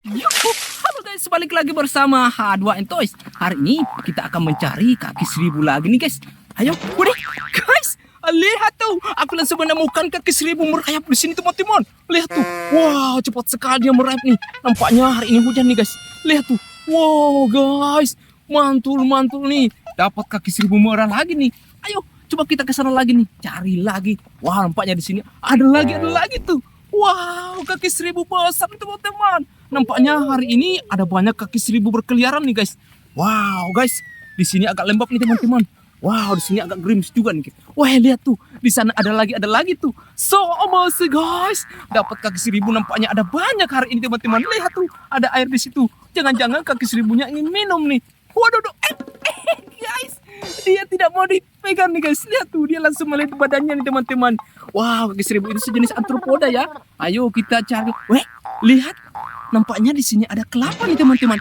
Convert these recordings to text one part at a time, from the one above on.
Yuhu, halo guys, balik lagi bersama H2N Toys. Hari ini kita akan mencari kaki seribu lagi nih guys. Ayo, udah guys, lihat tuh, aku langsung menemukan kaki seribu merayap di sini teman-teman. Lihat tuh, wow cepat sekali dia merayap nih. Nampaknya hari ini hujan nih guys. Lihat tuh, wow guys, mantul mantul nih. Dapat kaki seribu merah lagi nih. Ayo, coba kita ke sana lagi nih, cari lagi. Wah, nampaknya di sini ada lagi, ada lagi tuh. Wow, kaki seribu besar teman-teman. Nampaknya hari ini ada banyak kaki seribu berkeliaran nih guys. Wow guys, di sini agak lembab nih teman-teman. Wow, di sini agak gerimis juga nih. Wah lihat tuh, di sana ada lagi, ada lagi tuh. So amazing guys, dapat kaki seribu nampaknya ada banyak hari ini teman-teman. Lihat tuh, ada air di situ. Jangan-jangan kaki seribunya ingin minum nih. Waduh, duh, eh, eh, guys, dia tidak mau dipegang nih guys. Lihat tuh, dia langsung melihat badannya nih teman-teman. Wow, kaki seribu itu sejenis antropoda ya. Ayo kita cari. Weh, lihat Nampaknya di sini ada kelapa nih teman-teman.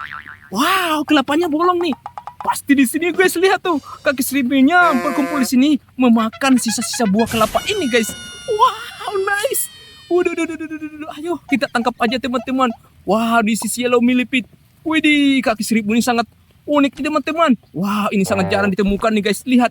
Wow, kelapanya bolong nih. Pasti di sini guys lihat tuh kaki seribunya berkumpul di sini memakan sisa-sisa buah kelapa ini guys. Wow, nice. Waduh, waduh, waduh, waduh, ayo kita tangkap aja teman-teman. Wah, di sisi yellow millipede. Widih, kaki seribu ini sangat unik nih teman-teman. Wah, ini sangat jarang ditemukan nih guys. Lihat.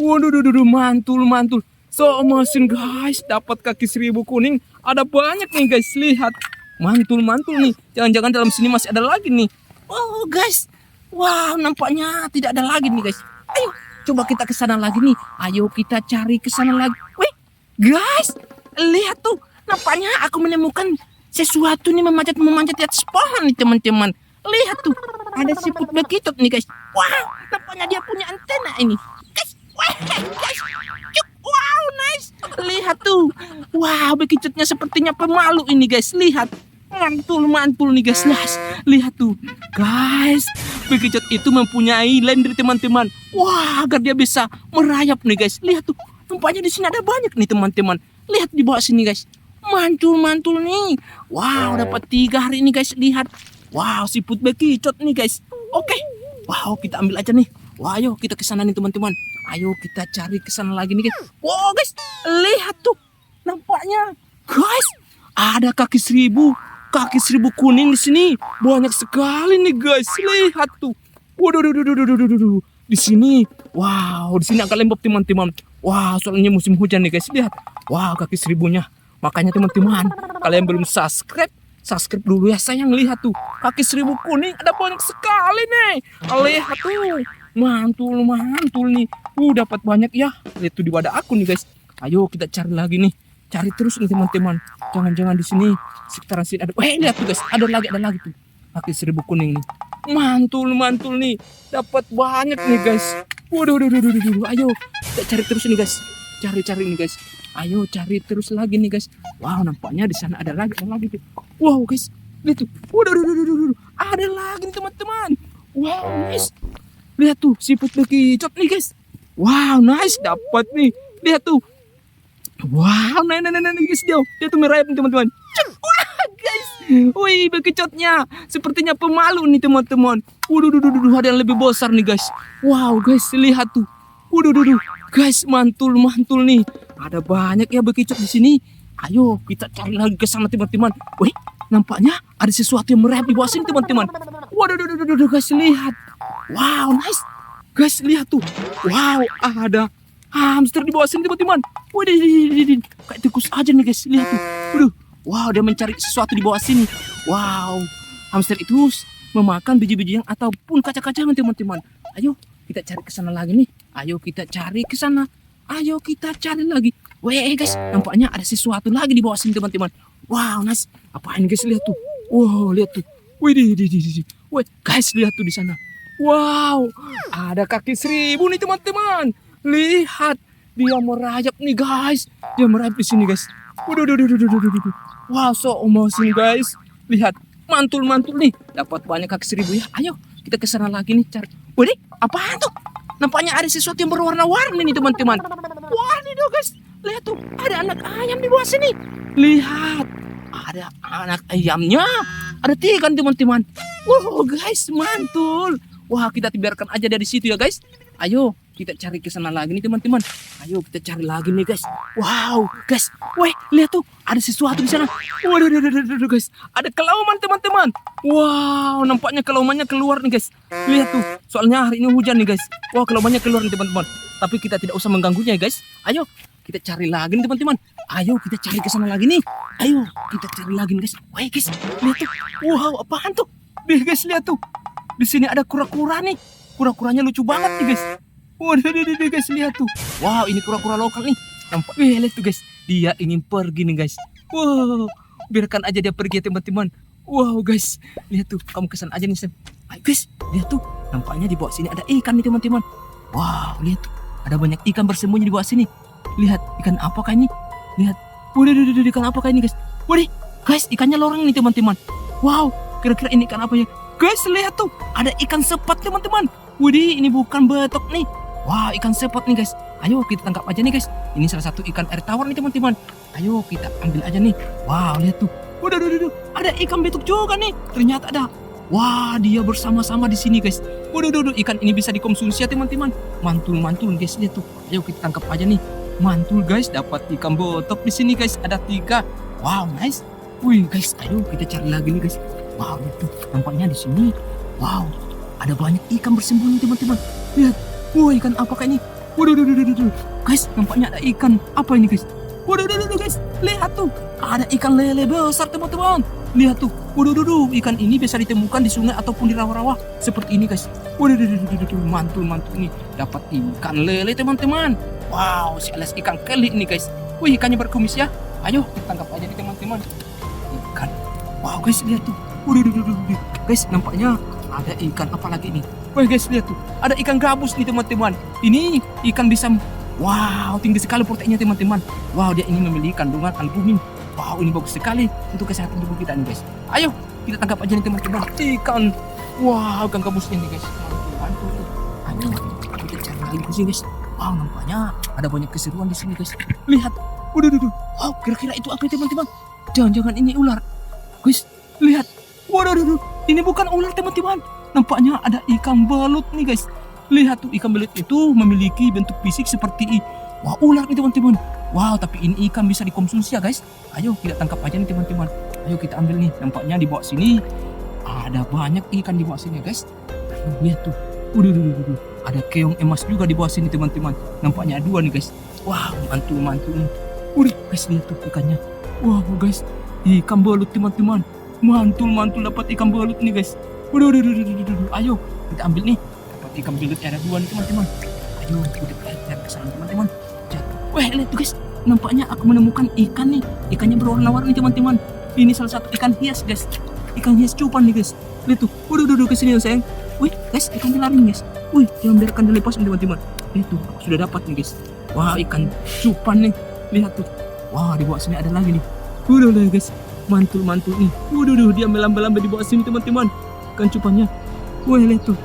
Waduh, waduh, waduh, mantul, mantul. So amazing guys, dapat kaki seribu kuning. Ada banyak nih guys, lihat mantul mantul nih. Jangan-jangan dalam sini masih ada lagi nih. Oh guys. Wow nampaknya tidak ada lagi nih guys. Ayo coba kita ke sana lagi nih. Ayo kita cari ke sana lagi. Weh guys. Lihat tuh. Nampaknya aku menemukan sesuatu nih memanjat memanjat di atas pohon nih teman-teman. Lihat tuh. Ada siput begitu nih guys. Wow nampaknya dia punya antena ini. Guys wah guys. Wow nice. Lihat tuh wow bekicotnya sepertinya pemalu ini guys. Lihat. Mantul mantul nih guys. Guys lihat tuh. Guys bekicot itu mempunyai lender teman-teman. Wah agar dia bisa merayap nih guys. Lihat tuh. Nampaknya di sini ada banyak nih teman-teman. Lihat di bawah sini guys. Mantul mantul nih. Wow dapat tiga hari ini guys. Lihat. Wow siput bekicot nih guys. Oke. Wow kita ambil aja nih. Wah, ayo kita ke sana nih teman-teman. Ayo kita cari ke sana lagi nih guys. Wow guys, lihat tuh. Nampaknya guys, ada kaki seribu. Kaki seribu kuning di sini. Banyak sekali nih guys. Lihat tuh. Waduh waduh waduh waduh waduh, di sini. Wow di sini agak lembab teman-teman. Wow soalnya musim hujan nih guys. Lihat. Wow kaki seribunya. Makanya teman-teman kalian belum subscribe subscribe dulu ya. Sayang lihat tuh kaki seribu kuning ada banyak sekali nih. Lihat tuh. Mantul mantul nih. Uh dapat banyak ya. Lihat tuh di wadah aku nih guys. Ayo kita cari lagi nih cari terus nih teman-teman. Jangan-jangan di sini sekitaran sini ada eh lihat tuh guys. Ada lagi ada lagi tuh. Kaki seribu kuning nih mantul mantul nih. Dapat banyak nih guys. Waduh waduh waduh waduh, ayo kita cari terus nih guys. Cari cari nih guys. Ayo cari terus lagi nih guys. Wow nampaknya di sana ada lagi ada lagi tuh. Wow guys. Lihat tuh. Waduh waduh waduh, waduh. ada lagi nih teman-teman. Wow nice. Lihat tuh siput bekicot nih guys. Wow nice. Dapat nih. Lihat tuh Wow, nah, nah, nah, nah, guys, dia, dia tuh merayap nih teman-teman. Wah, guys, wih, bekicotnya, sepertinya pemalu nih teman-teman. Waduh, duh, duh, duh, ada yang lebih besar nih guys. Wow, guys, lihat tuh. Waduh, duh, duh, guys, mantul, mantul nih. Ada banyak ya bekicot di sini. Ayo, kita cari lagi ke sana teman-teman. Wih, nampaknya ada sesuatu yang merayap di bawah sini teman-teman. Waduh, duh, duh, duh, duh, guys, lihat. Wow, nice. Guys, lihat tuh. Wow, ada hamster di bawah sini teman-teman. Waduh, kayak tikus aja nih guys. Lihat tuh. Waduh. Wow, dia mencari sesuatu di bawah sini. Wow. Hamster itu memakan biji-bijian ataupun kaca-kacangan teman-teman. Ayo kita cari ke sana lagi nih. Ayo kita cari ke sana. Ayo kita cari lagi. Weh guys, nampaknya ada sesuatu lagi di bawah sini teman-teman. Wow, nice. Apa ini guys? Lihat tuh. Wow, lihat tuh. Wih, di, di, di, di. Guys, lihat tuh di sana. Wow, ada kaki seribu nih teman-teman. Lihat, dia merayap nih guys. Dia merayap di sini guys. Waduh, waduh, waduh, waduh, waduh. Wow, so amazing guys. Lihat, mantul-mantul nih. Dapat banyak kaki seribu ya. Ayo, kita ke sana lagi nih cari. Waduh, apaan tuh? Nampaknya ada sesuatu yang berwarna-warni nih teman-teman. Wah, nih dong guys. Lihat tuh, ada anak ayam di bawah sini. Lihat, ada anak ayamnya. Ada tiga teman-teman. Wow guys, mantul. Wah, kita biarkan aja dia di situ ya, guys. Ayo, kita cari ke sana lagi nih, teman-teman. Ayo, kita cari lagi nih, guys. Wow, guys. Weh, lihat tuh, ada sesuatu di sana. Waduh, waduh, waduh, waduh, guys. Ada kelauman, teman-teman. Wow, nampaknya kelaumannya keluar nih, guys. Lihat tuh, soalnya hari ini hujan nih, guys. Wah, kelaumannya keluar nih, teman-teman. Tapi kita tidak usah mengganggunya, ya, guys. Ayo, kita cari lagi nih, teman-teman. Ayo, kita cari ke sana lagi nih. Ayo, kita cari lagi nih, guys. Wah, guys, lihat tuh. Wow, apaan tuh? Nih, guys, lihat tuh. Di sini ada kura-kura nih. Kura-kuranya lucu banget nih, guys. Waduh, waduh, waduh, guys, lihat tuh. Wow, ini kura-kura lokal nih. Nampak, Wih, lihat tuh, guys. Dia ingin pergi nih, guys. Wow, biarkan aja dia pergi ya, teman-teman. Wow, guys. Lihat tuh, kamu kesan aja nih, Sam. Ayo, guys, lihat tuh. Nampaknya di bawah sini ada ikan nih, teman-teman. Wow, lihat tuh. Ada banyak ikan bersembunyi di bawah sini. Lihat, ikan apakah ini? Lihat. Waduh, waduh, waduh, ikan apakah ini, guys? Waduh, guys, ikannya loreng nih, teman-teman. Wow, kira-kira ini ikan apa ya? Guys, lihat tuh. Ada ikan sepat, teman-teman. Widih, ini bukan betok nih. Wah, ikan sepat nih, guys. Ayo kita tangkap aja nih, guys. Ini salah satu ikan air tawar nih, teman-teman. Ayo kita ambil aja nih. Wow, lihat tuh. Waduh, waduh, waduh. Ada ikan betok juga nih. Ternyata ada. Wah, dia bersama-sama di sini, guys. Waduh, waduh, waduh. Ikan ini bisa dikonsumsi ya, teman-teman. Mantul-mantul, guys. Lihat tuh. Ayo kita tangkap aja nih. Mantul, guys. Dapat ikan botok di sini, guys. Ada tiga. Wow, nice. Wih, guys. Ayo kita cari lagi nih, guys. Wow, itu nampaknya di sini. Wow, ada banyak ikan bersembunyi, teman-teman. Lihat. Wah, ikan apakah ini? Waduh, waduh, waduh, waduh. Guys, nampaknya ada ikan. Apa ini, guys? Waduh, waduh, waduh, guys. Lihat tuh. Ada ikan lele besar, teman-teman. Lihat tuh. Waduh, waduh. Ikan ini bisa ditemukan di sungai ataupun di rawa-rawa. Seperti ini, guys. Waduh, waduh, waduh, waduh. Mantul, mantul ini. Dapat ikan lele, teman-teman. Wow, si alias ikan keli ini, guys. Wih, ikannya berkumis ya. Ayo, kita tangkap aja nih, teman-teman. Ikan. Wow, guys, lihat tuh. Waduh, waduh, waduh, waduh. Guys, nampaknya ada ikan apa lagi nih? Wah guys lihat tuh, ada ikan gabus nih teman-teman. Ini ikan bisa, wow tinggi sekali proteinnya teman-teman. Wow dia ini memiliki kandungan albumin. Wow ini bagus sekali untuk kesehatan tubuh kita nih guys. Ayo kita tangkap aja nih teman-teman ikan. Wow ikan gabus ini guys. Ayo kita cari lagi di sini guys. Wow nampaknya ada banyak keseruan di sini guys. Lihat, waduh, waduh, wow kira-kira itu apa teman-teman? Jangan-jangan ini ular. Guys, lihat. Waduh, waduh. Ini bukan ular teman-teman. Nampaknya ada ikan belut nih guys. Lihat tuh ikan belut itu memiliki bentuk fisik seperti wah ular nih teman-teman. Wow, tapi ini ikan bisa dikonsumsi ya guys. Ayo kita tangkap aja nih teman-teman. Ayo kita ambil nih. Nampaknya di bawah sini ada banyak ikan di bawah sini ya guys. Ayo, lihat tuh. Waduh, waduh, waduh. Ada keong emas juga di bawah sini teman-teman. Nampaknya dua nih guys. Wow, mantul-mantul nih. Waduh, guys lihat tuh ikannya. Wow, guys. Ikan belut teman-teman. Mantul-mantul dapat ikan belut nih guys. Waduh, waduh, waduh, waduh, waduh. Ayo kita ambil nih. Dapat ikan belutnya ada dua nih teman-teman. Ayo kita lihat ke sana teman-teman. Wah lihat tuh guys. Nampaknya aku menemukan ikan nih. Ikannya berwarna-warni teman-teman. Ini salah satu ikan hias guys. Ikan hias cupan nih guys. Lihat tuh. Waduh, waduh, waduh ke sini sayang. Wih guys ikannya nih guys. Wih jangan biarkan dia lepas nih teman-teman. Lihat tuh aku sudah dapat nih guys. Wah ikan cupan nih. Lihat tuh. Wah di bawah sini ada lagi nih. Waduh guys. Mantul-mantul nih. Waduh, waduh, dia melambai-lambai di bawah sini teman-teman. Ikan cupannya. Wah, lihat tuh.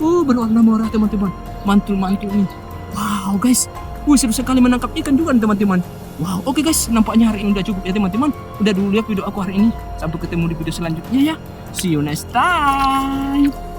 Oh, berwarna merah teman-teman. Mantul-mantul nih. Wow, guys. Wih, seru sekali menangkap ikan juga teman-teman. Wow, oke guys. Nampaknya hari ini udah cukup ya teman-teman. Udah dulu ya video aku hari ini. Sampai ketemu di video selanjutnya ya. See you next time.